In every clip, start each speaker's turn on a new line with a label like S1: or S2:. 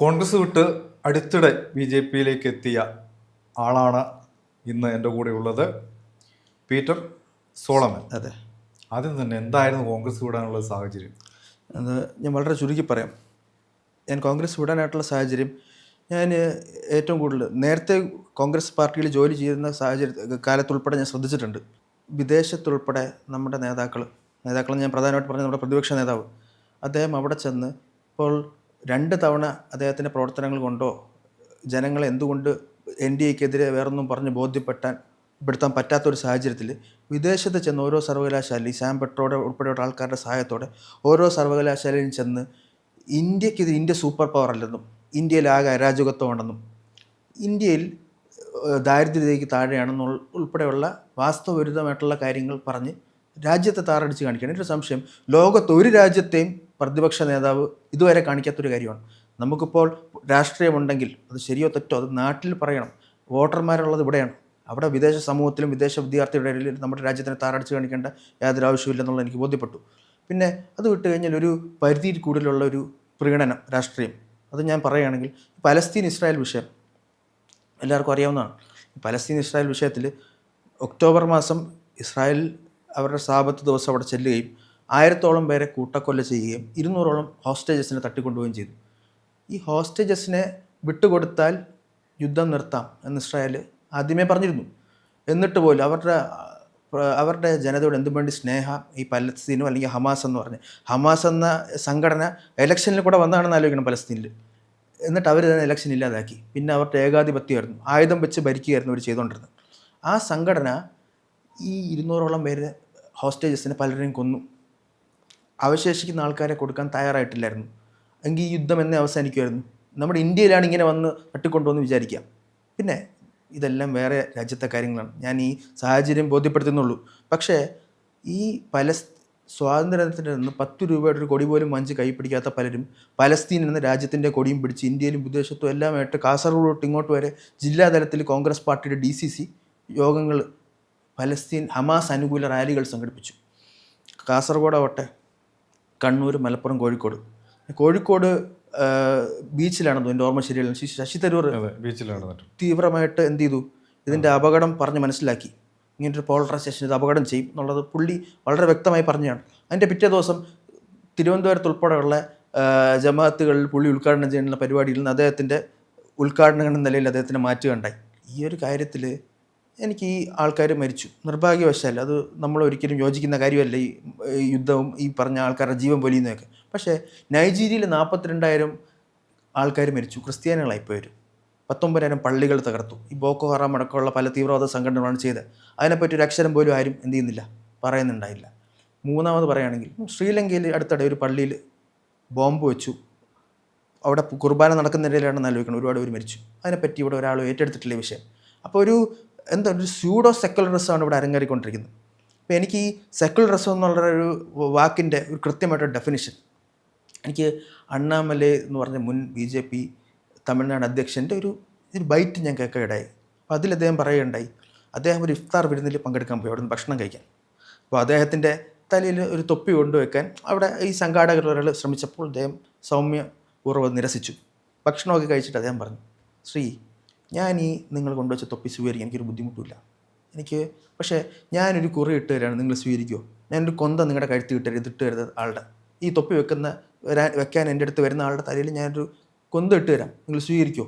S1: കോൺഗ്രസ് വിട്ട് അടുത്തിടെ B J പിയിലേക്ക് എത്തിയ ആളാണ് ഇന്ന് എന്റെ കൂടെ ഉള്ളത് പീറ്റർ സോളമൻ.
S2: അതെ.
S1: ആദ്യം തന്നെ എന്തായിരുന്നു കോൺഗ്രസ് വിടാനുള്ള സാഹചര്യം?
S2: അത് ഞാൻ വളരെ ചുരുക്കി പറയാം. ഞാൻ കോൺഗ്രസ് വിടാനായിട്ടുള്ള സാഹചര്യം ഞാൻ ഏറ്റവും കൂടുതൽ നേരത്തെ കോൺഗ്രസ് പാർട്ടിയിൽ ജോലി ചെയ്യുന്ന സാഹചര്യ കാലത്തുൾപ്പെടെ ഞാൻ ശ്രദ്ധിച്ചിട്ടുണ്ട്. വിദേശത്തുൾപ്പെടെ നമ്മുടെ നേതാക്കൾ നേതാക്കളെന്ന് ഞാൻ പ്രധാനമായിട്ട് പറഞ്ഞ നമ്മുടെ പ്രതിപക്ഷ നേതാവ് അദ്ദേഹം അവിടെ ചെന്ന് ഇപ്പോൾ രണ്ട് തവണ അദ്ദേഹത്തിന്റെ പ്രവർത്തനങ്ങൾ കൊണ്ടോ ജനങ്ങളെ എന്തുകൊണ്ട് എൻ ഡി എക്കെതിരെ വേറൊന്നും പറഞ്ഞ് ബോധ്യപ്പെട്ടാൻ പെടുത്താൻ പറ്റാത്തൊരു സാഹചര്യത്തിൽ വിദേശത്ത് ചെന്ന് ഓരോ സർവകലാശാലയും സാം പെട്രോടെ ഉൾപ്പെടെയുള്ള ആൾക്കാരുടെ സഹായത്തോടെ ഓരോ സർവകലാശാലയിലും ചെന്ന് ഇന്ത്യയ്ക്ക് ഇത് ഇന്ത്യ സൂപ്പർ പവർ അല്ലെന്നും ഇന്ത്യയിൽ ആകെ അരാജകത്വമാണെന്നും ഇന്ത്യയിൽ ദാരിദ്ര്യതയ്ക്ക് താഴെയാണെന്നുള്ള ഉൾപ്പെടെയുള്ള വാസ്തവവിരുദ്ധമായിട്ടുള്ള കാര്യങ്ങൾ പറഞ്ഞ് രാജ്യത്തെ താറടിച്ച് കാണിക്കുകയാണ്. ഒരു സംശയം ലോകത്ത് ഒരു രാജ്യത്തെയും പ്രതിപക്ഷ നേതാവ് ഇതുവരെ കാണിക്കാത്തൊരു കാര്യമാണ്. നമുക്കിപ്പോൾ രാഷ്ട്രീയമുണ്ടെങ്കിൽ അത് ശരിയോ തെറ്റോ അത് നാട്ടിൽ പറയണം. വോട്ടർമാരുള്ളത് ഇവിടെയാണ്. അവിടെ വിദേശ സമൂഹത്തിലും വിദേശ വിദ്യാർത്ഥിയുടെ ഇടയിൽ നമ്മുടെ രാജ്യത്തിനെ താറടിച്ച് കാണിക്കേണ്ട യാതൊരു ആവശ്യമില്ലെന്നുള്ളത് എനിക്ക് ബോധ്യപ്പെട്ടു. പിന്നെ അത് വിട്ട് കഴിഞ്ഞാൽ ഒരു പരിധിയിൽ കൂടുതലുള്ള ഒരു പ്രീണനം രാഷ്ട്രീയം. അത് ഞാൻ പറയുകയാണെങ്കിൽ പലസ്തീൻ ഇസ്രായേൽ വിഷയം എല്ലാവർക്കും അറിയാവുന്നതാണ്. പലസ്തീൻ ഇസ്രായേൽ വിഷയത്തിൽ ഒക്ടോബർ മാസം ഇസ്രായേൽ അവരുടെ സാപത്ത് ദിവസം അവിടെ ചെല്ലുകയും ആയിരത്തോളം പേരെ കൂട്ടക്കൊല്ല ചെയ്യുകയും ഇരുന്നൂറോളം ഹോസ്റ്റേജസിനെ തട്ടിക്കൊണ്ടുപോവുകയും ചെയ്തു. ഈ ഹോസ്റ്റേജസിനെ വിട്ടുകൊടുത്താൽ യുദ്ധം നിർത്താം എന്ന് ഇസ്രായേൽ ആദ്യമേ പറഞ്ഞിരുന്നു. എന്നിട്ട് പോലും അവരുടെ അവരുടെ ജനതയോട് എന്തും വേണ്ടി സ്നേഹം ഈ പലസ്തീനും അല്ലെങ്കിൽ ഹമാസ് എന്ന് പറഞ്ഞ് ഹമാസ് എന്ന സംഘടന ഇലക്ഷനിൽ കൂടെ വന്നതാണെന്ന് ആലോചിക്കണം പലസ്തീനിൽ. എന്നിട്ട് അവർ തന്നെ ഇലക്ഷൻ ഇല്ലാതാക്കി. പിന്നെ അവരുടെ ഏകാധിപത്യമായിരുന്നു. ആയുധം വെച്ച് ഭരിക്കുകയായിരുന്നു അവർ ചെയ്തുകൊണ്ടിരുന്നത്. ആ സംഘടന ഈ ഇരുന്നൂറോളം പേര് ഹോസ്റ്റേജസിനെ പലരെയും കൊന്നു. അവശേഷിക്കുന്ന ആൾക്കാരെ കൊടുക്കാൻ തയ്യാറായിട്ടില്ലായിരുന്നു. എങ്കിൽ ഈ യുദ്ധം എന്നെ അവസാനിക്കുമായിരുന്നു. നമ്മുടെ ഇന്ത്യയിലാണ് ഇങ്ങനെ വന്ന് തട്ടിക്കൊണ്ടുവന്ന് വിചാരിക്കാം പിന്നെ ഇതെല്ലാം വേറെ രാജ്യത്തെ കാര്യങ്ങളാണ്. ഞാൻ ഈ സാഹചര്യം ബോധ്യപ്പെടുത്തുന്നുള്ളൂ. പക്ഷേ ഈ പലസ് സ്വാതന്ത്ര്യത്തിൽ നിന്ന് പത്ത് രൂപയുടെ ഒരു കൊടി പോലും വാങ്ങിച്ച് കൈ പിടിക്കാത്ത പലരും പലസ്തീൻ എന്ന രാജ്യത്തിന്റെ കൊടിയും പിടിച്ച് ഇന്ത്യയിലും വിദേശത്തും എല്ലാമായിട്ട് കാസർഗോഡ് തൊട്ട് ഇങ്ങോട്ട് വരെ ജില്ലാതലത്തിൽ കോൺഗ്രസ് പാർട്ടിയുടെ ഡി സി സി യോഗങ്ങൾ പലസ്തീൻ ഹമാസ് അനുകൂല റാലികൾ സംഘടിപ്പിച്ചു. കാസർഗോഡ് ആവട്ടെ കണ്ണൂർ മലപ്പുറം കോഴിക്കോട്. കോഴിക്കോട് ബീച്ചിലാണ് തോന്നി എന്റെ ഓർമ്മ ശരിയല്ല. ശശി- തരൂർ
S1: ബീച്ചിലാണ്
S2: തീവ്രമായിട്ട് എന്ത് ചെയ്തു? ഇതിന്റെ അപകടം പറഞ്ഞ് മനസ്സിലാക്കി. ഇങ്ങനൊരു പോളറൈസേഷൻ ഇത് അപകടം ചെയ്യും എന്നുള്ളത് പുള്ളി വളരെ വ്യക്തമായി പറഞ്ഞതാണ് അതിന്റെ പിറ്റേ ദിവസം തിരുവനന്തപുരത്ത് ഉൾപ്പെടെയുള്ള ജമാഅത്തുകളിൽ പുള്ളി ഉദ്ഘാടനം ചെയ്യുന്ന പരിപാടിയിൽ നിന്ന് അദ്ദേഹത്തിന്റെ ഉദ്ഘാടനം എന്ന നിലയിൽ അദ്ദേഹത്തിന് മാറ്റുകയുണ്ടായി. ഈ ഒരു കാര്യത്തിൽ എനിക്ക് ഈ ആൾക്കാർ മരിച്ചു. നിർഭാഗ്യവശാൽ അത് നമ്മൾ ഒരിക്കലും യോജിക്കുന്ന കാര്യമല്ല ഈ യുദ്ധവും ഈ പറഞ്ഞ ആൾക്കാരുടെ ജീവൻ പൊലിയുന്നതൊക്കെ പക്ഷേ നൈജീരിയയിൽ നാൽപ്പത്തിരണ്ടായിരം ആൾക്കാർ മരിച്ചു. ക്രിസ്ത്യാനികളായിപ്പോയവരും പത്തൊമ്പതിനായിരം പള്ളികൾ തകർത്തു. ഈ ബോക്കോ ഹറാം അടക്കമുള്ള പല തീവ്രവാദ സംഘടനകളാണ് ചെയ്തത്. അതിനെപ്പറ്റി ഒരു അക്ഷരം പോലും ആരും എന്ത് ചെയ്യുന്നില്ല. പറയുന്നുണ്ടായില്ല. മൂന്നാമത് പറയുകയാണെങ്കിൽ ശ്രീലങ്കയിൽ അടുത്തിടെ ഒരു പള്ളിയിൽ ബോംബ് വെച്ചു. അവിടെ കുർബാന നടക്കുന്നതിനിടയിലാണെന്ന് ആലോചിക്കണം. ഒരുപാട് പേര് മരിച്ചു. അതിനെപ്പറ്റി ഇവിടെ ഒരാൾ ഏറ്റെടുത്തിട്ടില്ല വിഷയം. അപ്പോൾ ഒരു എന്താ ഒരു സ്യൂഡോ സെക്കുലറിസമാണ് ഇവിടെ അരങ്ങേറിക്കൊണ്ടിരിക്കുന്നത്. അപ്പോൾ എനിക്ക് ഈ സെക്കുലറിസം എന്നുള്ള ഒരു വാക്കിന്റെ ഒരു കൃത്യമായിട്ടൊരു ഡെഫിനിഷൻ എനിക്ക് അണ്ണാമലൈ എന്ന് പറഞ്ഞ മുൻ ബി ജെ പി തമിഴ്നാട് അധ്യക്ഷന്റെ ഒരു ഒരു ബൈറ്റ് ഞാൻ കേൾക്കുകയുണ്ടായി. അപ്പോൾ അതിൽ അദ്ദേഹം പറയുകയുണ്ടായി അദ്ദേഹം ഒരു ഇഫ്താർ വിരുന്നിൽ പങ്കെടുക്കാൻ പോയി അവിടെ ഭക്ഷണം കഴിക്കാൻ. അപ്പോൾ അദ്ദേഹത്തിന്റെ തലയിൽ ഒരു തൊപ്പി കൊണ്ടുവയ്ക്കാൻ അവിടെ ഈ സംഘാടകർ ഒരാൾ ശ്രമിച്ചപ്പോൾ അദ്ദേഹം സൗമ്യ സൗമ്യപൂർവം നിരസിച്ചു. ഭക്ഷണമൊക്കെ കഴിച്ചിട്ട് അദ്ദേഹം പറഞ്ഞു ശ്രീ ഞാൻ ഈ നിങ്ങൾ കൊണ്ടുവച്ച തൊപ്പി സ്വീകരിക്കാൻ എനിക്കൊരു ബുദ്ധിമുട്ടില്ല എനിക്ക് പക്ഷേ ഞാനൊരു കുറി ഇട്ട് തരാണ് നിങ്ങൾ സ്വീകരിക്കുമോ ഞാനൊരു കൊന്ത നിങ്ങളുടെ കഴുത്തി ഇട്ട് തരും ഇതിട്ട് തരുന്നത് ആളുടെ. ഈ തൊപ്പി വെക്കുന്ന വരാൻ വെക്കാൻ എന്റെ അടുത്ത് വരുന്ന ആളുടെ തലയിൽ ഞാനൊരു കൊന്ത ഇട്ട് തരാം നിങ്ങൾ സ്വീകരിക്കുമോ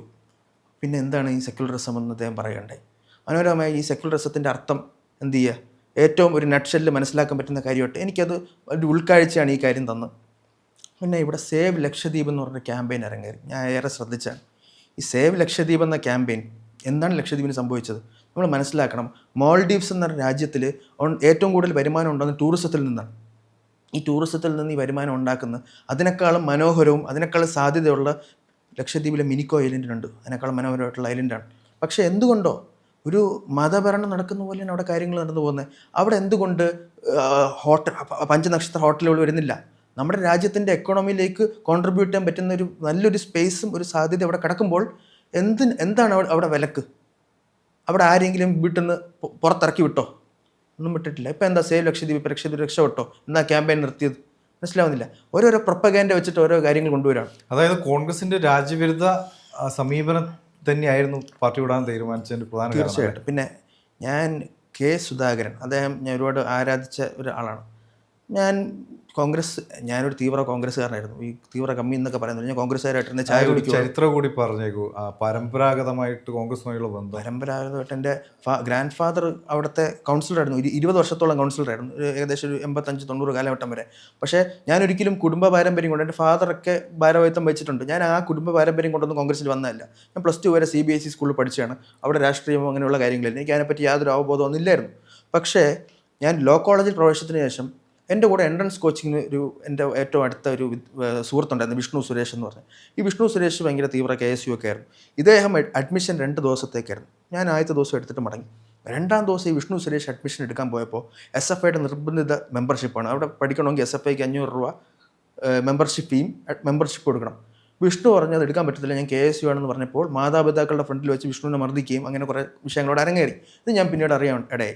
S2: പിന്നെ എന്താണ് ഈ സെക്യുലറിസം എന്ന് അദ്ദേഹം പറയണ്ടേ? മനോരമമായി ഈ സെക്യുലറിസത്തിന്റെ അർത്ഥം എന്ത് ചെയ്യുക? ഏറ്റവും ഒരു നട്ഷെല്ലിൽ മനസ്സിലാക്കാൻ പറ്റുന്ന കാര്യമായിട്ട് എനിക്കത് ഒരു ഉൾക്കാഴ്ചയാണ് ഈ കാര്യം തന്നത്. പിന്നെ ഇവിടെ സേവ് ലക്ഷദ്വീപ് എന്ന് പറഞ്ഞ ക്യാമ്പയിൻ ഇറങ്ങി ഞാൻ ഏറെ ശ്രദ്ധിച്ചാണ്. ഈ സേവ് ലക്ഷദ്വീപ് എന്ന ക്യാമ്പയിൻ എന്താണ് ലക്ഷദ്വീപിന് സംഭവിച്ചത്? നമ്മൾ മനസ്സിലാക്കണം. മോൾഡീവ്സ് എന്ന രാജ്യത്തിൽ ഏറ്റവും കൂടുതൽ വരുമാനം ഉണ്ടാകുന്ന ടൂറിസത്തിൽ നിന്നാണ്. ഈ ടൂറിസത്തിൽ നിന്ന് ഈ വരുമാനം ഉണ്ടാക്കുന്ന അതിനേക്കാളും മനോഹരവും അതിനേക്കാളും സാധ്യതയുള്ള ലക്ഷദ്വീപിലെ മിനിക്കോ ഐലൻഡിനുണ്ട് അതിനേക്കാളും മനോഹരമായിട്ടുള്ള ഐലൻഡാണ് പക്ഷേ എന്തുകൊണ്ടോ ഒരു മതഭരണം നടക്കുന്ന പോലെയാണ് അവിടെ കാര്യങ്ങൾ നടന്നു പോകുന്നത്. അവിടെ എന്തുകൊണ്ട് ഹോട്ടൽ പഞ്ചനക്ഷത്ര ഹോട്ടലുകൾ വരുന്നില്ല? നമ്മുടെ രാജ്യത്തിന്റെ എക്കോണമിയിലേക്ക് കോൺട്രിബ്യൂട്ട് ചെയ്യാൻ പറ്റുന്ന ഒരു നല്ലൊരു സ്പേസും ഒരു സാധ്യത അവിടെ കിടക്കുമ്പോൾ എന്ത് എന്താണ് അവിടെ വിലക്ക്? അവിടെ ആരെങ്കിലും വീട്ടിൽ നിന്ന് പുറത്തിറക്കി വിട്ടോ? ഒന്നും വിട്ടിട്ടില്ല. ഇപ്പം എന്താ സേവ് ലക്ഷദ്വീപ് ലക്ഷദ്വീപ് രക്ഷപ്പെട്ടോ എന്നാ ക്യാമ്പയിൻ നിർത്തിയത്? മനസ്സിലാവുന്നില്ല. ഓരോരോ പ്രൊപ്പഗാൻഡ വെച്ചിട്ട് ഓരോ കാര്യങ്ങൾ കൊണ്ടുവരാണ്.
S1: അതായത് കോൺഗ്രസിന്റെ രാജ്യവിരുദ്ധ സമീപനം തന്നെയായിരുന്നു പാർട്ടി വിടാൻ തീരുമാനിച്ചതിന്റെ പ്രധാന
S2: തീർച്ചയായിട്ടും. പിന്നെ ഞാൻ കെ സുധാകരൻ അദ്ദേഹം ഞാൻ ഒരുപാട് ആരാധിച്ച ഒരാളാണ്. ഞാൻ കോൺഗ്രസ് ഞാനൊരു തീവ്ര കോൺഗ്രസ്സുകാരനായിരുന്നു. ഈ തീവ്ര കമ്മി എന്നൊക്കെ പറയുന്നത് ഞാൻ കോൺഗ്രസ്സുകാരായിട്ട് ചായ കുടിച്ചു
S1: ചരിത്രം കൂടി പറഞ്ഞേക്കൂ. ആ, പരമ്പരാഗതമായിട്ട് കോൺഗ്രസുമായുള്ള ബന്ധം.
S2: പരമ്പരാഗതമായിട്ട് എന്റെ ഫാ ഗ്രാൻഡ് ഫാദർ അവിടുത്തെ കൗൺസിലറായിരുന്നു. ഒരു ഇരുപത് വർഷത്തോളം കൗൺസിലറായിരുന്നു. ഒരു ഏകദേശം ഒരു എൺപത്തഞ്ച് തൊണ്ണൂറ് കാലഘട്ടം വരെ. പക്ഷേ ഞാൻ ഒരിക്കലും കുടുംബ പാരമ്പര്യം കൊണ്ട് എന്റെ ഫാദറൊക്കെ ഭാരവാഹിത്വം വെച്ചിട്ടുണ്ട് ഞാൻ ആ കുടുംബ പാരമ്പര്യം കൊണ്ടൊന്നും കോൺഗ്രസ്സിൽ വന്നതല്ല. ഞാൻ പ്ലസ് ടു വരെ സി ബി എസ് ഇ സ്കൂളിൽ പഠിച്ചാണ് അവിടെ രാഷ്ട്രീയം അങ്ങനെയുള്ള കാര്യങ്ങളില്ല എനിക്ക് അതിനെപ്പറ്റി യാതൊരു അവബോധമൊന്നുമില്ലായിരുന്നു പക്ഷേ ഞാൻ ലോ കോളേജിൽ പ്രവേശത്തിന് ശേഷം എന്റെ കൂടെ എൻട്രൻസ് കോച്ചിങ്ങിന് ഒരു എന്റെ ഏറ്റവും അടുത്ത ഒരു സുഹൃത്തുണ്ടായിരുന്നു വിഷ്ണു സുരേഷ് എന്ന് പറഞ്ഞത് ഈ വിഷ്ണു സുരേഷ് ഭയങ്കര തീവ്ര കെ എസ് യു ഒക്കെ ആയിരുന്നു. ഇദ്ദേഹം അഡ്മിഷൻ രണ്ട് ദിവസത്തേക്കായിരുന്നു. ഞാൻ ആദ്യത്തെ ദിവസം എടുത്തിട്ട് മടങ്ങി. രണ്ടാം ദിവസം ഈ വിഷ്ണു സുരേഷ് അഡ്മിഷൻ എടുക്കാൻ പോയപ്പോൾ എസ് എഫ് ഐയുടെ നിർബന്ധിത മെമ്പർഷിപ്പാണ് അവിടെ പഠിക്കണമെങ്കിൽ എസ് എഫ് ഐക്ക് അഞ്ഞൂറ് രൂപ മെമ്പർഷിപ്പ് ഫീയും മെമ്പർഷിപ്പ് കൊടുക്കണം. വിഷ്ണു പറഞ്ഞു അത് എടുക്കാൻ പറ്റത്തില്ല. ഞാൻ കെ എസ് യു ആണെന്ന് പറഞ്ഞപ്പോൾ മാതാപിതാക്കളുടെ ഫ്രണ്ടിൽ വെച്ച് വിഷ്ണുവിനെ മർദ്ദിക്കുകയും അങ്ങനെ കുറേ വിഷയങ്ങളോട് അരങ്ങേറി. ഇത് ഞാൻ പിന്നീട് അറിയാൻ ഇടയായി.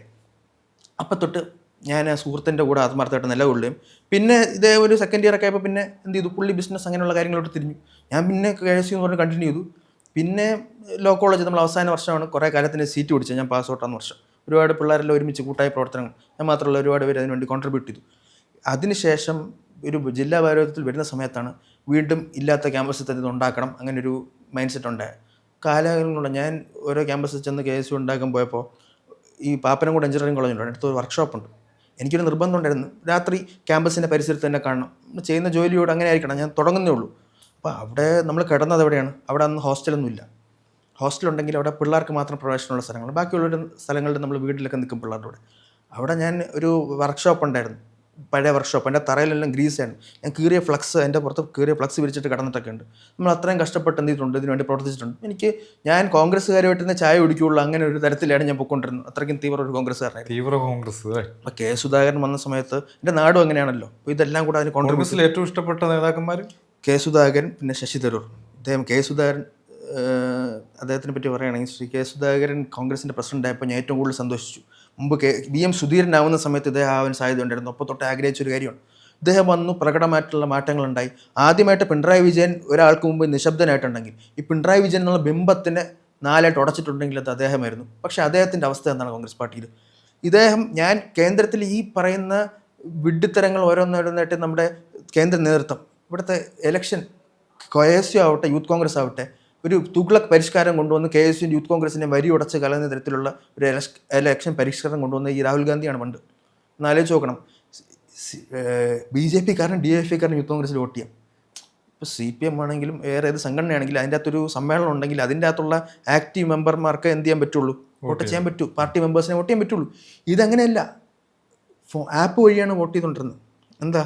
S2: അപ്പം തൊട്ട് ഞാൻ സുഹൃത്തിന്റെ കൂടെ ആത്മാർത്ഥമായിട്ട് നിലകൊള്ളുകയും. പിന്നെ ഇതേ ഒരു സെക്കൻഡ് ഇയർ ഒക്കെ ആയപ്പോൾ പിന്നെ എന്ത് ചെയ്തു? പുള്ളി ബിസിനസ് അങ്ങനെയുള്ള കാര്യങ്ങളോട്ട് തിരിഞ്ഞു. ഞാൻ പിന്നെ കെ എസ് എന്ന് പറഞ്ഞ് കണ്ടിന്യൂ ചെയ്തു. പിന്നെ ലോ കോളേജ് നമ്മൾ അവസാന വർഷമാണ്. കുറേ കാലത്തിന് സീറ്റ് പിടിച്ചത് ഞാൻ പാസ് ഔട്ടാകുന്ന വർഷം. ഒരുപാട് പിള്ളേരെല്ലാം ഒരുമിച്ച് കൂട്ടായ പ്രവർത്തനങ്ങൾ. ഞാൻ മാത്രമല്ല ഒരുപാട് പേര് അതിനുവേണ്ടി കോൺട്രിബ്യൂട്ട് ചെയ്തു. അതിനുശേഷം ഒരു ജില്ലാ ഭാരതത്തിൽ വരുന്ന സമയത്താണ് വീണ്ടും ഇല്ലാത്ത ക്യാമ്പസിൽ തന്നെ ഉണ്ടാക്കണം അങ്ങനെ ഒരു മൈൻഡ് സെറ്റ് ഉണ്ടായത്. കാലങ്ങളിലൂടെ ഞാൻ ഓരോ ക്യാമ്പസിൽ ചെന്ന് കെ എസ് യു ഉണ്ടാക്കാൻ പോയപ്പോൾ ഈ പാപ്പനംകോട് എഞ്ചിനീയറിംഗ് കോളേജുണ്ട് അടുത്തൊരു വർക്ക്ഷോപ്പുണ്ട് എനിക്കൊരു നിർബന്ധം ഉണ്ടായിരുന്നു. രാത്രി ക്യാമ്പസിന്റെ പരിസരത്ത് തന്നെ കാണണം. ചെയ്യുന്ന ജോലിയോട് അങ്ങനെ ആയിരിക്കണം. ഞാൻ തുടങ്ങുന്നേ ഉള്ളൂ. അപ്പോൾ അവിടെ നമ്മൾ കിടന്നത് എവിടെയാണ്? അവിടെ അന്ന് ഹോസ്റ്റലൊന്നുമില്ല. ഹോസ്റ്റലുണ്ടെങ്കിൽ അവിടെ പിള്ളേർക്ക് മാത്രം പ്രവേശനമുള്ള സ്ഥലങ്ങൾ. ബാക്കിയുള്ള സ്ഥലങ്ങളിൽ നമ്മൾ വീട്ടിലൊക്കെ നിൽക്കും പിള്ളേരുടെ അവിടെ ഞാൻ ഒരു വർക്ക്ഷോപ്പ് ഉണ്ടായിരുന്നു. പഴയ വർക്ക്ഷോപ്പ് എന്റെ തറയിലെല്ലാം ഗ്രീസാണ് ഞാൻ കീറിയ ഫ്ലക്സ് എന്റെ പുറത്ത് കീറിയ ഫ്ലക്സ് വിരിച്ചിട്ട് കിടന്നിട്ടൊക്കെ ഉണ്ട്. നമ്മൾ അത്രയും കഷ്ടപ്പെട്ട് എന്ത് ചെയ്തിട്ടുണ്ട്? ഇതിനു വേണ്ടി പ്രവർത്തിച്ചിട്ടുണ്ട്. എനിക്ക് ഞാൻ കോൺഗ്രസ്സുകാരുമായിട്ട് തന്നെ ചായ കുടിക്കുകയുള്ളൂ. അങ്ങനെ ഒരു തരത്തിലാണ് ഞാൻ പൊയ്ക്കൊണ്ടിരുന്നത്. അത്രയ്ക്കും തീവ്ര ഒരു കോൺഗ്രസ്സുകാരനായിരുന്നു.
S1: തീവ്ര കോൺഗ്രസ്
S2: അപ്പോൾ കെ സുധാകരൻ വന്ന സമയത്ത് എന്റെ നാടും അങ്ങനെയാണല്ലോ. അപ്പോൾ ഇതെല്ലാം കൂടെ അതിന്
S1: കോൺഗ്രസിൽ ഏറ്റവും ഇഷ്ടപ്പെട്ട നേതാക്കന്മാർ
S2: കെ സുധാകരൻ പിന്നെ ശശി തരൂർ. അദ്ദേഹം കെ സുധാകരൻ അദ്ദേഹത്തിനെ പറ്റി പറയുകയാണെങ്കിൽ ശ്രീ കെ സുധാകരൻ കോൺഗ്രസിന്റെ പ്രസിഡന്റ് ആയപ്പോൾ ഞാൻ ഏറ്റവും കൂടുതൽ സന്തോഷിച്ചു. മുമ്പ് കെ വി എം സുധീരനാവുന്ന സമയത്ത് ഇദ്ദേഹം ആവാൻ സാധ്യത ഉണ്ടായിരുന്നു. അപ്പോൾ തൊട്ട് ആഗ്രഹിച്ച ഒരു കാര്യമാണ്. ഇദ്ദേഹം വന്നു പ്രകടമായിട്ടുള്ള മാറ്റങ്ങളുണ്ടായി. ആദ്യമായിട്ട് പിണറായി വിജയൻ ഒരാൾക്ക് മുമ്പ് നിശബ്ദനായിട്ടുണ്ടെങ്കിൽ ഈ പിണറായി വിജയൻ എന്നുള്ള ബിംബത്തിനെ നാലായിട്ട് ഉടച്ചിട്ടുണ്ടെങ്കിൽ അത് അദ്ദേഹമായിരുന്നു. പക്ഷേ അദ്ദേഹത്തിന്റെ അവസ്ഥ എന്നാണ് കോൺഗ്രസ് പാർട്ടിയിൽ? ഇദ്ദേഹം ഞാൻ കേന്ദ്രത്തിൽ ഈ പറയുന്ന വിഡ്ഢിത്തരങ്ങൾ ഓരോന്നോരോന്നായിട്ട് നമ്മുടെ കേന്ദ്ര നേതൃത്വം ഇവിടുത്തെ എലക്ഷൻ കൊയേസ്യോ ആവട്ടെ യൂത്ത് കോൺഗ്രസ് ആവട്ടെ ഒരു തുഗ്ലക് പരിഷ്കാരം കൊണ്ടുവന്ന് കെ എസ് യു യൂത്ത് കോൺഗ്രസിനെ വരി ഉടച്ച് കലർന്ന തരത്തിലുള്ള ഒരു എലക്ഷൻ എലക്ഷൻ പരിഷ്കാരം കൊണ്ടുവന്ന ഈ രാഹുൽ ഗാന്ധിയാണ് പണ്ട്. എന്നാലോചിച്ച് നോക്കണം. ബി ജെ പി കാരൻ ഡി എഫ് ഐക്കാരൻ യൂത്ത് കോൺഗ്രസ്സിൽ വോട്ട് ചെയ്യാം. ഇപ്പോൾ സി പി എം ആണെങ്കിലും വേറെ ഏത് സംഘടനയാണെങ്കിലും അതിന്റെ അകത്തൊരു സമ്മേളനം ഉണ്ടെങ്കിൽ അതിന്റെ അകത്തുള്ള ആക്റ്റീവ് മെമ്പർമാർക്ക് എന്ത് ചെയ്യാൻ പറ്റുള്ളൂ? വോട്ട് ചെയ്യാൻ പറ്റൂ. പാർട്ടി മെമ്പേഴ്സിനെ വോട്ട് ചെയ്യാൻ പറ്റുള്ളൂ. ഇതങ്ങനെയല്ല. ഫോ ആപ്പ് വഴിയാണ് വോട്ട് ചെയ്തുകൊണ്ടിരുന്നത്. എന്താ?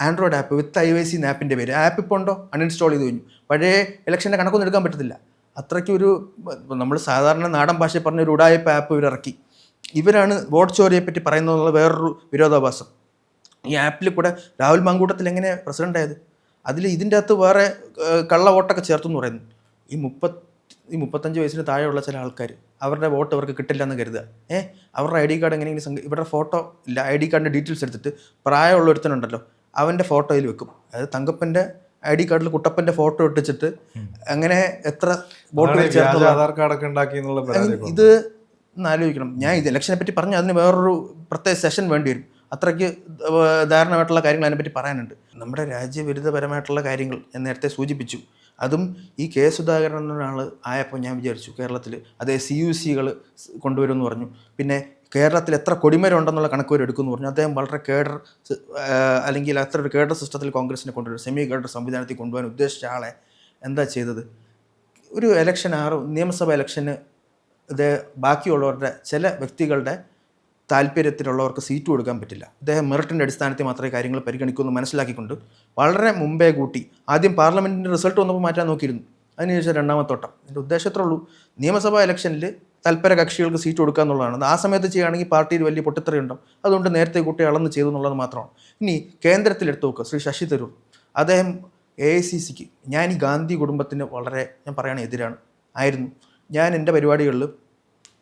S2: Android app with I Y C ആപ്പിന്റെ പേര്. ആപ്പ് ഇപ്പോൾ ഉണ്ടോ? അൺഇൻസ്റ്റാൾ ചെയ്ത് കഴിഞ്ഞു. പഴയ ഇലക്ഷന്റെ കണക്കൊന്നും എടുക്കാൻ പറ്റത്തില്ല. അത്രയ്ക്ക് ഒരു നമ്മൾ സാധാരണ നാടൻ ഭാഷയിൽ പറഞ്ഞ ഒരു ഉടായ്പ ആപ്പ് ഇവരിറക്കി ഇവരാണ് വോട്ട് ചോറിയെ പറ്റി പറയുന്നതെന്നുള്ള വേറൊരു വിരോധാഭാസം. ഈ ആപ്പിൽ കൂടെ രാഹുൽ മാങ്കൂട്ടത്തിൽ എങ്ങനെ പ്രസിഡന്റ് ആയത്? അതിൽ ഇതിന്റെ അകത്ത് വേറെ കള്ള വോട്ടൊക്കെ ചേർത്തു എന്ന് പറയുന്നു. ഈ മുപ്പത്തി ഈ മുപ്പത്തഞ്ച് വയസ്സിന് താഴെയുള്ള ചില ആൾക്കാർ അവരുടെ വോട്ട് അവർക്ക് കിട്ടില്ല എന്ന് കരുതുക. ഏഹ് അവരുടെ ഐ ഡി കാർഡ് എങ്ങനെയെങ്കിലും ഇവരുടെ ഫോട്ടോ ഇല്ല ഐ ഡി കാർഡിന്റെ ഡീറ്റെയിൽസ് എടുത്തിട്ട് പ്രായമുള്ള ഒരുത്തനുണ്ടല്ലോ. അവന്റെ ഫോട്ടോയിൽ വെക്കും. അതായത് തങ്കപ്പന്റെ ഐ ഡി കാർഡിൽ കുട്ടപ്പന്റെ ഫോട്ടോ ഇട്ടിച്ചിട്ട് അങ്ങനെ എത്ര വോട്ട്
S1: ആധാർ കാർഡൊക്കെ ഉണ്ടാക്കി
S2: ഇത് ആലോചിക്കണം. ഞാൻ ഇത് ഇലക്ഷനെ പറ്റി പറഞ്ഞ അതിന് വേറൊരു പ്രത്യേക സെഷൻ വേണ്ടി വരും. അത്രയ്ക്ക് ധാരണമായിട്ടുള്ള കാര്യങ്ങൾ അതിനെപ്പറ്റി പറയാനുണ്ട്. നമ്മുടെ രാജ്യവിരുദ്ധപരമായിട്ടുള്ള കാര്യങ്ങൾ ഞാൻ നേരത്തെ സൂചിപ്പിച്ചു. അതും ഈ കെ സുധാകരൻ എന്നൊരാൾ ആയപ്പോൾ ഞാൻ വിചാരിച്ചു കേരളത്തിൽ അതേ സി യു സികൾ കൊണ്ടുവരുമെന്ന് പറഞ്ഞു. പിന്നെ കേരളത്തിൽ എത്ര കൊടിമരുണ്ടെന്നുള്ള കണക്ക് വരെ എടുക്കുമെന്ന് പറഞ്ഞു. അദ്ദേഹം വളരെ കേഡർ അല്ലെങ്കിൽ അത്ര ഒരു കേഡർ സിസ്റ്റത്തിൽ കോൺഗ്രസിനെ കൊണ്ടുവരും സെമി കേഡർ സംവിധാനത്തിൽ കൊണ്ടുപോകാൻ ഉദ്ദേശിച്ച ആളെ എന്താ ചെയ്തത്? ഒരു ഇലക്ഷൻ ആറ് നിയമസഭാ ഇലക്ഷന് ഇത് ബാക്കിയുള്ളവരുടെ ചില വ്യക്തികളുടെ താല്പര്യത്തിലുള്ളവർക്ക് സീറ്റ് കൊടുക്കാൻ പറ്റില്ല. അദ്ദേഹം മെറിറ്റിന്റെ അടിസ്ഥാനത്തിൽ മാത്രമേ കാര്യങ്ങൾ പരിഗണിക്കൂ എന്ന് മനസ്സിലാക്കിക്കൊണ്ട് വളരെ മുമ്പേ കൂട്ടി ആദ്യം പാർലമെന്റിന്റെ റിസൾട്ട് വന്നപ്പോൾ മാറ്റാൻ നോക്കിയിരുന്നു. അതിനുശേഷം രണ്ടാമത്തെ വട്ടം. എന്റെ ഉദ്ദേശത്തേ ഉള്ളൂ. നിയമസഭാ ഇലക്ഷനിൽ തൽപര കക്ഷികൾക്ക് സീറ്റ് കൊടുക്കുക എന്നുള്ളതാണ്. ആ സമയത്ത് ചെയ്യുകയാണെങ്കിൽ പാർട്ടിയിൽ വലിയ പൊട്ടിത്തെറിയുണ്ടാവും. അതുകൊണ്ട് നേരത്തെ കൂട്ടി അളന്ന് ചെയ്തു എന്നുള്ളത് മാത്രമാണ്. ഇനി കേന്ദ്രത്തിലെടുത്ത് നോക്കുക ശ്രീ ശശി തരൂർ. അദ്ദേഹം എ ഐ സി സിക്ക് ഞാൻ ഈ ഗാന്ധി കുടുംബത്തിന് വളരെ ഞാൻ പറയണ എതിരാണ്. ആയിരുന്നു. ഞാൻ എന്റെ പരിപാടികളിൽ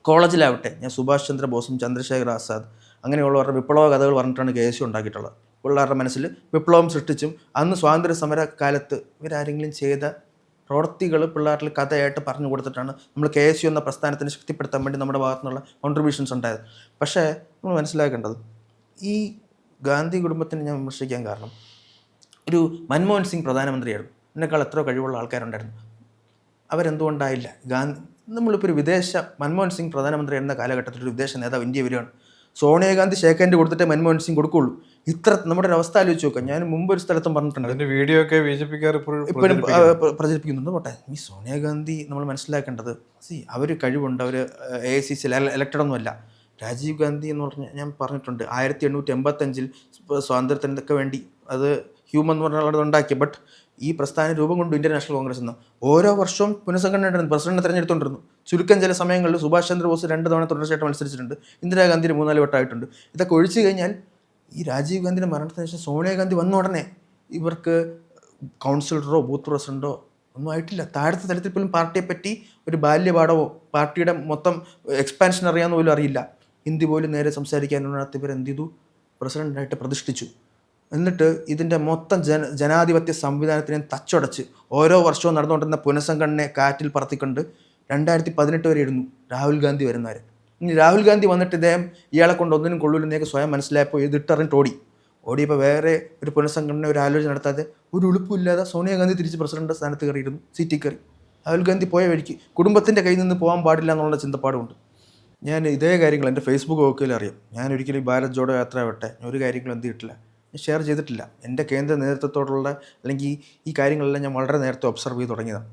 S2: കോളേജിലാവട്ടെ ഞാൻ സുഭാഷ് ചന്ദ്ര ബോസും ചന്ദ്രശേഖർ ആസാദ് അങ്ങനെയുള്ളവരുടെ വിപ്ലവ കഥകൾ പറഞ്ഞിട്ടാണ് കെ എസ് ഉണ്ടാക്കിയിട്ടുള്ളത്. പിള്ളേരുടെ മനസ്സിൽ വിപ്ലവം സൃഷ്ടിച്ചും അന്ന് സ്വാതന്ത്ര്യ സമര കാലത്ത് ഇവരാരെങ്കിലും ചെയ്ത പ്രവൃത്തികൾ പിള്ളേരിൽ കഥയായിട്ട് പറഞ്ഞു കൊടുത്തിട്ടാണ് നമ്മൾ കെ എസ് യു എന്ന പ്രസ്ഥാനത്തിന് ശക്തിപ്പെടുത്താൻ വേണ്ടി നമ്മുടെ ഭാഗത്തു നിന്നുള്ള കോൺട്രിബ്യൂഷൻസ് ഉണ്ടായത്. പക്ഷേ നമ്മൾ മനസ്സിലാക്കേണ്ടത് ഈ ഗാന്ധി കുടുംബത്തിന് ഞാൻ വിമർശിക്കാൻ കാരണം ഒരു മൻമോഹൻ സിംഗ് പ്രധാനമന്ത്രിയായിരുന്നു. എന്നെക്കാൾ എത്ര കഴിവുള്ള ആൾക്കാരുണ്ടായിരുന്നു. അവരെന്തുകൊണ്ടായില്ല? ഗാന്ധി നമ്മളിപ്പോൾ ഒരു വിദേശ മൻമോഹൻ സിംഗ് പ്രധാനമന്ത്രി എന്ന കാലഘട്ടത്തിൽ ഒരു വിദേശ നേതാവ് ഇന്ത്യ വരികയാണ് സോണിയാഗാന്ധി ഷേക്ക് ഹാൻഡ് കൊടുത്തിട്ടേ മൻമോഹൻ സിംഗ് കൊടുക്കുള്ളൂ. ഇത്ര നമ്മുടെ ഒരു അവസ്ഥ ആലോചിച്ച് നോക്കാം. ഞാൻ മുമ്പ് ഒരു സ്ഥലത്തും പറഞ്ഞിട്ടുണ്ട്.
S1: അതിന്റെ വീഡിയോ ഒക്കെ ബി ജെ പിക്കാർ ഇപ്പോഴും
S2: പ്രചരിപ്പിക്കുന്നുണ്ട്. പോട്ടെ. ഈ സോണിയാഗാന്ധി നമ്മൾ മനസ്സിലാക്കേണ്ടത് സി അവർ കഴിവുണ്ട്. അവർ A I C C elected ഒന്നുമല്ല രാജീവ് ഗാന്ധി എന്ന് പറഞ്ഞാൽ ഞാൻ പറഞ്ഞിട്ടുണ്ട് ആയിരത്തി എണ്ണൂറ്റി എൺപത്തഞ്ചിൽ സ്വാതന്ത്ര്യത്തിനൊക്കെ വേണ്ടി അത് ഹ്യൂമൻ എന്ന് പറഞ്ഞാൽ ഉണ്ടാക്കി ബട്ട് ഈ പ്രസ്ഥാനം രൂപം കൊണ്ടു ഇന്ത്യൻ നാഷണൽ കോൺഗ്രസ് എന്ന് ഓരോ വർഷവും പുനഃസംഘടന പ്രസിഡന്റ് തെരഞ്ഞെടുത്തുകൊണ്ടിരുന്നു ചുരുക്കം ചില സമയങ്ങളിൽ സുഭാഷ് ചന്ദ്രബോസ് രണ്ട് തവണ തുടർച്ചയായിട്ട് മത്സരിച്ചിട്ടുണ്ട്. ഇന്ദിരാഗാന്ധി മൂന്നാൽ വട്ടമായിട്ടുണ്ട്. ഇതൊക്കെ ഒഴിച്ചു കഴിഞ്ഞാൽ ഈ രാജീവ് ഗാന്ധിയുടെ മരണത്തിന് ശേഷം സോണിയാഗാന്ധി വന്ന ഉടനെ ഇവർക്ക് കൗൺസിലറോ ബൂത്ത് പ്രസിഡന്റോ ഒന്നും ആയിട്ടില്ല. താഴത്തെ തലത്തിൽ പോലും പാർട്ടിയെ പറ്റി ഒരു ബാല്യപാഠമോ പാർട്ടിയുടെ മൊത്തം എക്സ്പാൻഷൻ അറിയാമെന്ന് പോലും അറിയില്ല. ഹിന്ദി പോലും നേരെ സംസാരിക്കാനുള്ള ഇവർ എന്ത് ചെയ്തു? പ്രസിഡന്റായിട്ട് പ്രതിഷ്ഠിച്ചു. എന്നിട്ട് ഇതിന്റെ മൊത്തം ജന ജനാധിപത്യ സംവിധാനത്തിനെ തച്ചുടച്ച് ഓരോ വർഷവും നടന്നുകൊണ്ടിരുന്ന പുനഃസംഘടനയെ കാറ്റിൽ പറത്തിക്കൊണ്ട് രണ്ടായിരത്തി പതിനെട്ട് വരെ ഇരുന്നു രാഹുൽ ഗാന്ധി വരുന്നവരെ. ഇനി രാഹുൽ ഗാന്ധി വന്നിട്ട് ഇദ്ദേഹം ഇയാളെ കൊണ്ട് ഒന്നിനും കൊള്ളൂലെന്നൊക്കെ സ്വയം മനസ്സിലായപ്പോൾ ഇതിട്ടറിഞ്ഞിട്ട് ഓടി. ഓടിയപ്പോൾ വേറെ ഒരു പുനഃസംഘടന ഒരു ആലോചന നടത്താതെ ഒരു ഉളുപ്പില്ലാതെ സോണിയാഗാന്ധി തിരിച്ച് പ്രസിഡന്റ് സ്ഥാനത്ത് കയറിയിരുന്നു സീറ്റിൽ കയറി. രാഹുൽ ഗാന്ധി പോയ വഴിക്ക് കുടുംബത്തിന്റെ കയ്യിൽ നിന്ന് പോകാൻ പാടില്ല എന്നുള്ള ചിന്തപ്പാടുമുണ്ട്. ഞാൻ ഇതേ കാര്യങ്ങൾ എന്റെ ഫേസ്ബുക്ക് നോക്കിയാൽ അറിയാം. ഞാൻ ഒരിക്കലും ഭാരത് ജോഡോ യാത്ര ആവട്ടെ ഒരു കാര്യങ്ങളും എന്ത് ഞാൻ ഷെയർ ചെയ്തിട്ടില്ല. എന്റെ കേന്ദ്ര നേതൃത്വത്തോടുള്ള അല്ലെങ്കിൽ ഈ കാര്യങ്ങളെല്ലാം ഞാൻ വളരെ നേരത്തെ ഒബ്സർവ് ചെയ്ത് തുടങ്ങിയതാണ്.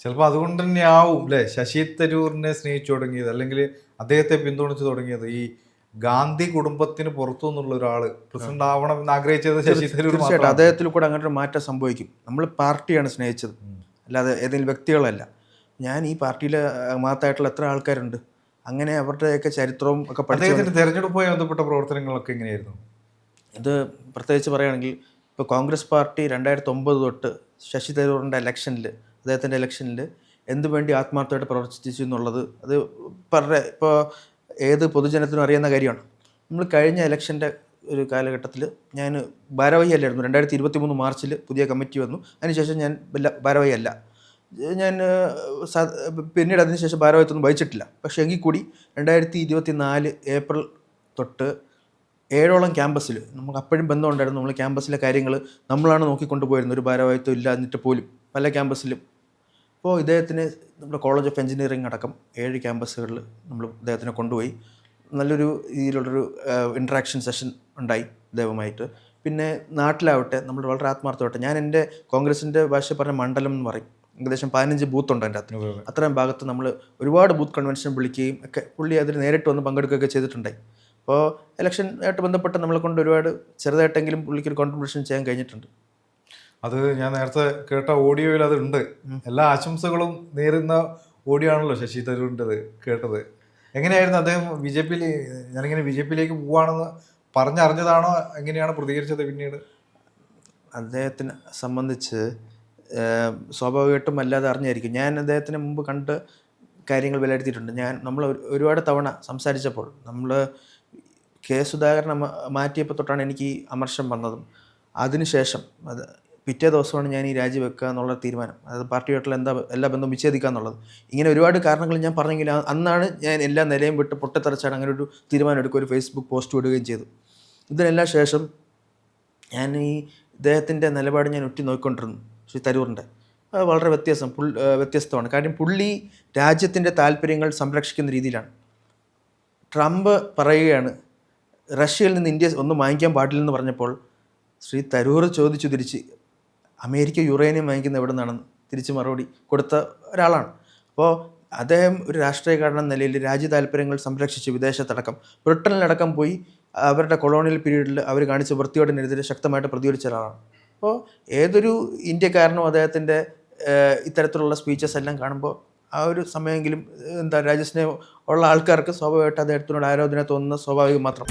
S1: ചിലപ്പോൾ അതുകൊണ്ട് തന്നെ ആവും അല്ലേ ശശി തരൂറിനെ സ്നേഹിച്ചു തുടങ്ങിയത് അല്ലെങ്കിൽ അദ്ദേഹത്തെ പിന്തുണച്ചു തുടങ്ങിയത്. ഈ ഗാന്ധി കുടുംബത്തിന് പുറത്തു നിന്നുള്ള ഒരാൾ പ്രസിഡന്റ് ആവണം എന്ന് ആഗ്രഹിച്ചത് ശശി തരൂർ
S2: തീർച്ചയായിട്ടും. അദ്ദേഹത്തിൽ കൂടെ അങ്ങനെ ഒരു മാറ്റം സംഭവിക്കും. നമ്മൾ പാർട്ടിയാണ് സ്നേഹിച്ചത്. അല്ലാതെ ഏതെങ്കിലും വ്യക്തികളല്ല. ഞാൻ ഈ പാർട്ടിയിലെ മാത്രമായിട്ടുള്ള എത്ര ആൾക്കാരുണ്ട്? അങ്ങനെ അവരുടെയൊക്കെ ചരിത്രവും ഒക്കെ പഠിച്ചു
S1: തെരഞ്ഞെടുപ്പുമായി ബന്ധപ്പെട്ട പ്രവർത്തനങ്ങളൊക്കെ എങ്ങനെയായിരുന്നു?
S2: ഇത് പ്രത്യേകിച്ച് പറയുകയാണെങ്കിൽ ഇപ്പോൾ കോൺഗ്രസ് പാർട്ടി രണ്ടായിരത്തി ഒമ്പത് തൊട്ട് ശശി തരൂറിന്റെ ഇലക്ഷനിൽ അദ്ദേഹത്തിന്റെ ഇലക്ഷനിൽ എന്തു വേണ്ടി ആത്മാർത്ഥമായിട്ട് പ്രവർത്തിച്ചു എന്നുള്ളത് അത് പറ ഇപ്പോൾ ഏത് പൊതുജനത്തിനും അറിയുന്ന കാര്യമാണ്. നമ്മൾ കഴിഞ്ഞ ഇലക്ഷന്റെ ഒരു കാലഘട്ടത്തിൽ ഞാൻ ഭാരവാഹി അല്ലായിരുന്നു. രണ്ടായിരത്തി ഇരുപത്തി മൂന്ന് മാർച്ചിൽ പുതിയ കമ്മിറ്റി വന്നു. അതിനുശേഷം ഞാൻ ഭാരവാഹി അല്ല. ഞാൻ പിന്നീട് അതിനുശേഷം ഭാരവാഹിത്തൊന്നും വഹിച്ചിട്ടില്ല. പക്ഷേ എങ്കിൽ കൂടി രണ്ടായിരത്തി ഇരുപത്തി നാല് ഏപ്രിൽ തൊട്ട് ഏഴോളം ക്യാമ്പസിൽ നമുക്ക് അപ്പോഴും ബന്ധമുണ്ടായിരുന്നു. നമ്മൾ ക്യാമ്പസിലെ കാര്യങ്ങൾ നമ്മളാണ് നോക്കിക്കൊണ്ട് പോയിരുന്നത്. ഒരു ഭാരവാഹിത്വം ഇല്ല എന്നിട്ട് പോലും പല ക്യാമ്പസിലും. അപ്പോൾ ഇദ്ദേഹത്തിന് നമ്മുടെ കോളേജ് ഓഫ് എഞ്ചിനീയറിംഗ് അടക്കം ഏഴ് ക്യാമ്പസുകളിൽ നമ്മൾ ഇദ്ദേഹത്തിനെ കൊണ്ടുപോയി. നല്ലൊരു രീതിയിലുള്ളൊരു ഇൻട്രാക്ഷൻ സെഷൻ ഉണ്ടായി ദൈവമായിട്ട് പിന്നെ നാട്ടിലാവട്ടെ നമ്മൾ വളരെ ആത്മാർത്ഥമാവട്ടെ ഞാൻ എന്റെ കോൺഗ്രസിന്റെ ഭാഷ പറഞ്ഞ മണ്ഡലം എന്ന് പറയും. ഏകദേശം പതിനഞ്ച് ബൂത്ത് ഉണ്ട് അതിന്റെ അകത്ത്. അത്രയും ഭാഗത്ത് നമ്മൾ ഒരുപാട് ബൂത്ത് കൺവെൻഷൻ വിളിക്കുകയും ഒക്കെ പുള്ളി അതിൽ നേരിട്ട് വന്ന് പങ്കെടുക്കുകയൊക്കെ ചെയ്തിട്ടുണ്ടായി. അപ്പോൾ ഇലക്ഷൻ ആയിട്ട് ബന്ധപ്പെട്ട് നമ്മളെ കൊണ്ട് ഒരുപാട് ചെറുതായിട്ടെങ്കിലും പുള്ളിക്ക് ഒരു കോൺട്രിബ്യൂഷൻ ചെയ്യാൻ കഴിഞ്ഞിട്ടുണ്ട്.
S1: അത് ഞാൻ നേരത്തെ കേട്ട ഓഡിയോയിൽ അതുണ്ട്. എല്ലാ ആശംസകളും നേരുന്ന ഓഡിയോ ആണല്ലോ ശശി തരൂരിന്റെത് കേട്ടത്. എങ്ങനെയായിരുന്നു അദ്ദേഹം ബി ജെ പിയിൽ ഞാനിങ്ങനെ ബി ജെ പിയിലേക്ക് പോവാണെന്ന് പറഞ്ഞറിഞ്ഞതാണോ? എങ്ങനെയാണ് പ്രതികരിച്ചത് പിന്നീട്?
S2: അദ്ദേഹത്തിനെ സംബന്ധിച്ച് സ്വാഭാവികമായിട്ടും അല്ലാതെ അറിഞ്ഞായിരിക്കും. ഞാൻ അദ്ദേഹത്തിന് മുമ്പ് കണ്ട് കാര്യങ്ങൾ വിലയിരുത്തിയിട്ടുണ്ട്. ഞാൻ നമ്മൾ ഒരുപാട് തവണ സംസാരിച്ചപ്പോൾ നമ്മൾ കെ സുധാകരനെ മാ- മാറ്റിയപ്പോൾ തൊട്ടാണ് എനിക്ക് ഈ അമർഷം വന്നതും. അതിനുശേഷം അത് പിറ്റേ ദിവസമാണ് ഞാൻ ഈ രാജിവെക്കുക എന്നുള്ള തീരുമാനം. അതായത് പാർട്ടിയായിട്ടുള്ള എന്താ എല്ലാ ബന്ധവും വിച്ഛേദിക്കുക എന്നുള്ളത്. ഇങ്ങനെ ഒരുപാട് കാരണങ്ങൾ ഞാൻ പറഞ്ഞെങ്കിൽ അന്നാണ് ഞാൻ എല്ലാ നിലയും വിട്ട് പൊട്ടിത്തെറിച്ചാണ് അങ്ങനെ ഒരു തീരുമാനം എടുക്കുക ഒരു ഫേസ്ബുക്ക് പോസ്റ്റ് വിടുകയും ചെയ്തു. ഇതിനെല്ലാം ശേഷം ഞാൻ ഈ ഇദ്ദേഹത്തിന്റെ നിലപാട് ഞാൻ ഉറ്റി നോക്കിക്കൊണ്ടിരുന്നു ശ്രീ തരൂറിന്റെ. അത് വളരെ വ്യത്യാസം പുൾ വ്യത്യസ്തമാണ്. കാര്യം പുള്ളി രാജ്യത്തിന്റെ താല്പര്യങ്ങൾ സംരക്ഷിക്കുന്ന രീതിയിലാണ്. ട്രംപ് പറയുകയാണ് റഷ്യയിൽ നിന്ന് ഇന്ത്യ ഒന്നും വാങ്ങിക്കാൻ പാടില്ലെന്ന് പറഞ്ഞപ്പോൾ ശ്രീ തരൂർ ചോദിച്ചു തിരിച്ച് അമേരിക്ക യുറേനിയം വാങ്ങിക്കുന്ന എവിടെ നിന്നാണെന്ന് തിരിച്ച് മറുപടി കൊടുത്ത ഒരാളാണ്. അപ്പോൾ അദ്ദേഹം ഒരു രാഷ്ട്രീയക്കാരൻ നിലയിൽ രാജ്യ താല്പര്യങ്ങൾ സംരക്ഷിച്ച് വിദേശത്തടക്കം ബ്രിട്ടനിലടക്കം പോയി അവരുടെ കൊളോണിയൽ പീരീഡിൽ അവർ കാണിച്ച വൃത്തിയോടിനെതിരെ ശക്തമായിട്ട് പ്രതികരിച്ച ഒരാളാണ്. അപ്പോൾ ഏതൊരു ഇന്ത്യക്കാരനും അദ്ദേഹത്തിന്റെ ഇത്തരത്തിലുള്ള സ്പീച്ചസ് എല്ലാം കാണുമ്പോൾ ആ ഒരു സമയമെങ്കിലും എന്താ രാജ്യസ്നേഹം ഉള്ള ആൾക്കാർക്ക് സ്വാഭാവികമായിട്ട് അദ്ദേഹത്തിനോട് ആരാധന തോന്നുന്ന സ്വാഭാവികം മാത്രം.